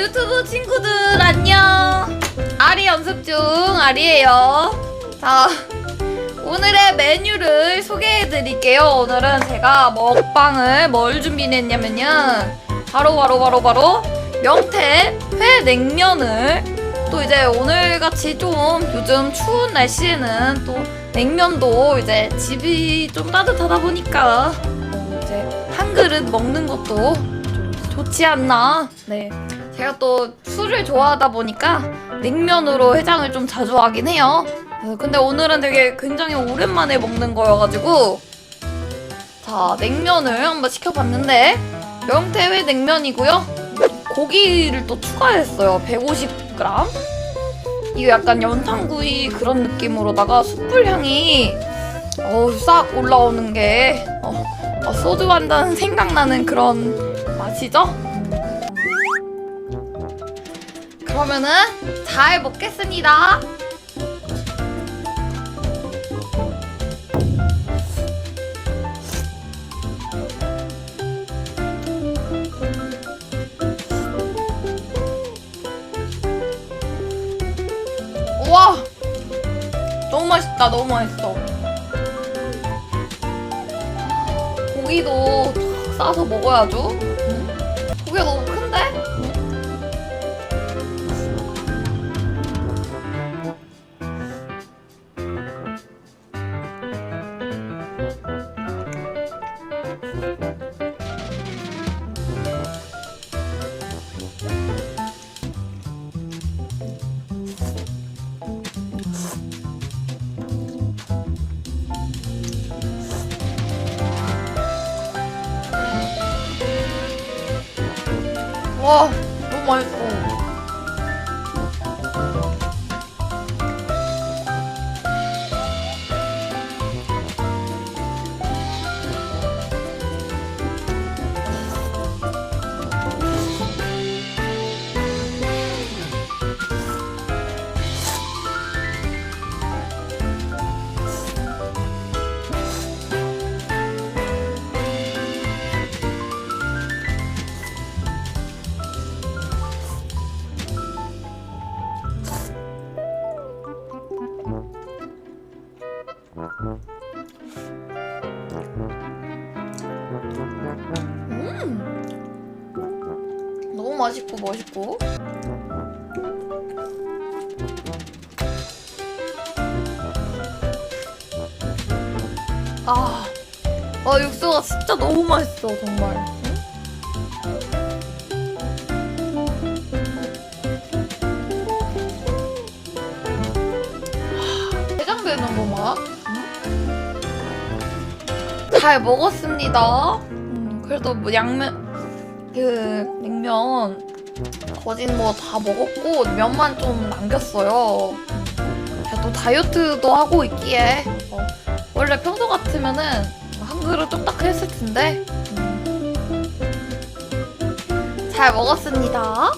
유튜브 친구들 안녕. 아리 연습 중 아리예요. 자, 오늘의 메뉴를 소개해 드릴게요. 오늘은 제가 먹방을 뭘 준비했냐면요. 바로 바로 바로 바로 명태 회 냉면을 또 이제 오늘 같이 좀 요즘 추운 날씨에는 또 냉면도 이제 집이 좀 따뜻하다 보니까 어, 이제 한 그릇 먹는 것도 좀 좋지 않나. 네. 제가 또 술을 좋아하다 보니까 냉면으로 해장을 좀 자주 하긴 해요. 어, 근데 오늘은 되게 굉장히 오랜만에 먹는 거여가지고 자 냉면을 한번 시켜봤는데 명태회 냉면이고요. 고기를 또 추가했어요. 150g. 이게 약간 연탄구이 그런 느낌으로다가 숯불 향이 어우 싹 올라오는 게 어, 어, 소주 한잔 생각나는 그런 맛이죠? 그러면은 잘 먹겠습니다. 우와! 너무 맛있다, 너무 맛있어. 고기도 탁 싸서 먹어야죠. 와, 너무 맛있어. 맛있고 멋있고. 아, 아 육수가 진짜 너무 맛있어 정말. 응? 해장되는 거 봐. 잘 먹었습니다. 음, 그래도 뭐 양면 그 냉면 거진 뭐 다 먹었고 면만 좀 남겼어요. 제가 또 다이어트도 하고 있기에 어, 원래 평소 같으면은 한 그릇 뚝딱 했을 텐데 음. 잘 먹었습니다.